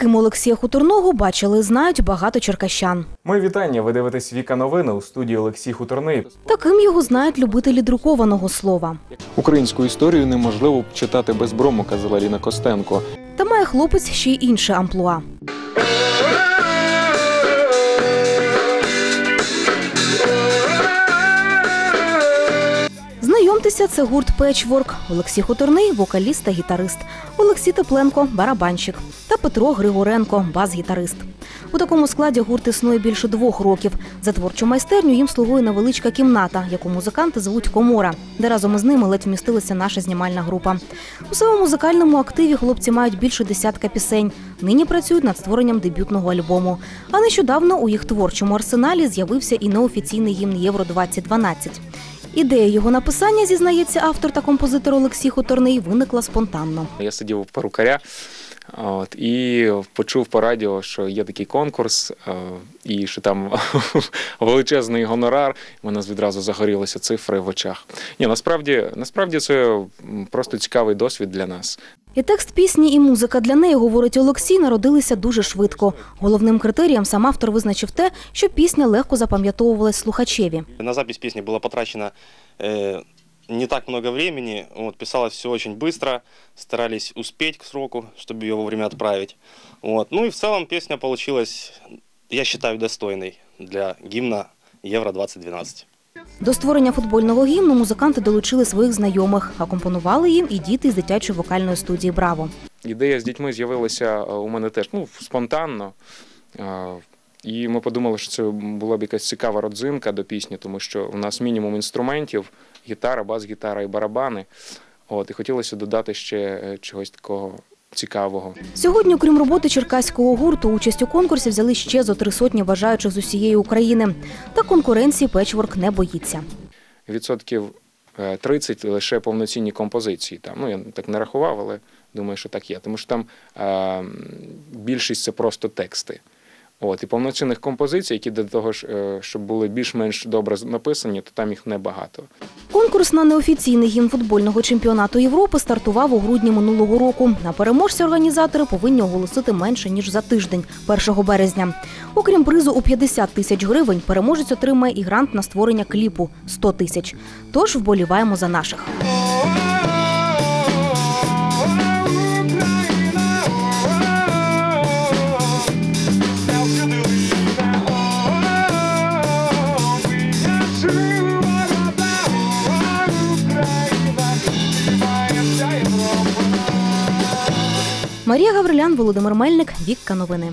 Таким Олексія Хуторного бачили, знають багато черкащан. Мої вітання. Ви дивитесь Віка новини у студії Олексій Хуторний. Таким його знають любителі друкованого слова. Українську історію неможливо читати без брому, казала Ліна Костенко. Та має хлопець ще й інше амплуа. Знайомтеся, це гурт Печворк. Олексій Хуторний вокаліст та гітарист. Олексій Тепленко барабанщик. Та Петро Григоренко бас-гітарист. У такому складі гурт існує більше двох років. За творчу майстерню їм слугує невеличка кімната, яку музиканти звуть Комора, де разом із ними ледь вмістилася наша знімальна група. У своєму музикальному активі хлопці мають більше десятка пісень. Нині працюють над створенням дебютного альбому. А нещодавно у їх творчому арсеналі з'явився і неофіційний гімн Євро 2012 Ідея його написання, зізнається автор та композитор Олексій Хуторний, виникла спонтанно. Я сидів у перукаря от, і почув по радіо, що є такий конкурс, е, і що там величезний гонорар. У мене відразу загорілися цифри в очах. Ні, насправді, насправді це просто цікавий досвід для нас. І текст пісні, і музика для неї, говорить Олексій, народилися дуже швидко. Головним критерієм сам автор визначив те, що пісня легко запам'ятовувалась слухачеві. На запись песни было потрачено э, не так много времени. Вот, писалось все очень быстро, старались успеть к сроку, чтобы ее вовремя отправить. Вот. Ну и в целом песня получилась, я считаю, достойной для гимна Евро-2012. До створення футбольного гімну музиканти долучили своїх знайомих, а компонували їм і діти з дитячої вокальної студії Браво. Ідея з дітьми з'явилася е, у мене теж ну, спонтанно. Е, І ми подумали, що це була б якась цікава родзинка до пісні, тому що у нас мінімум інструментів: гітара, бас-гітара і барабани. От, і хотілося додати ще е, чогось такого цікавого. Сьогодні, окрім роботи черкаського гурту, участь у конкурсі взяли ще зо три сотні бажаючих з усієї України. Та конкуренції печворк не боїться. Відсотків е, 30 лише повноцінні композиції. Там, ну, я так не рахував, але думаю, що так є. Тому що там е, більшість це просто тексти. От, і повноцінних композицій, які для того, ж, е, щоб були більш-менш добре написані, то там їх небагато. Конкурс на неофіційний гімн футбольного чемпіонату Європи стартував у грудні минулого року. На переможця організатори повинні оголосити менше ніж за тиждень, 1 березня. Окрім призу у 50 тисяч гривень, переможець отримає і грант на створення кліпу 100 тисяч. Тож вболіваємо за наших. Марія Гаврилян, Володимир Мельник, Вікка новини.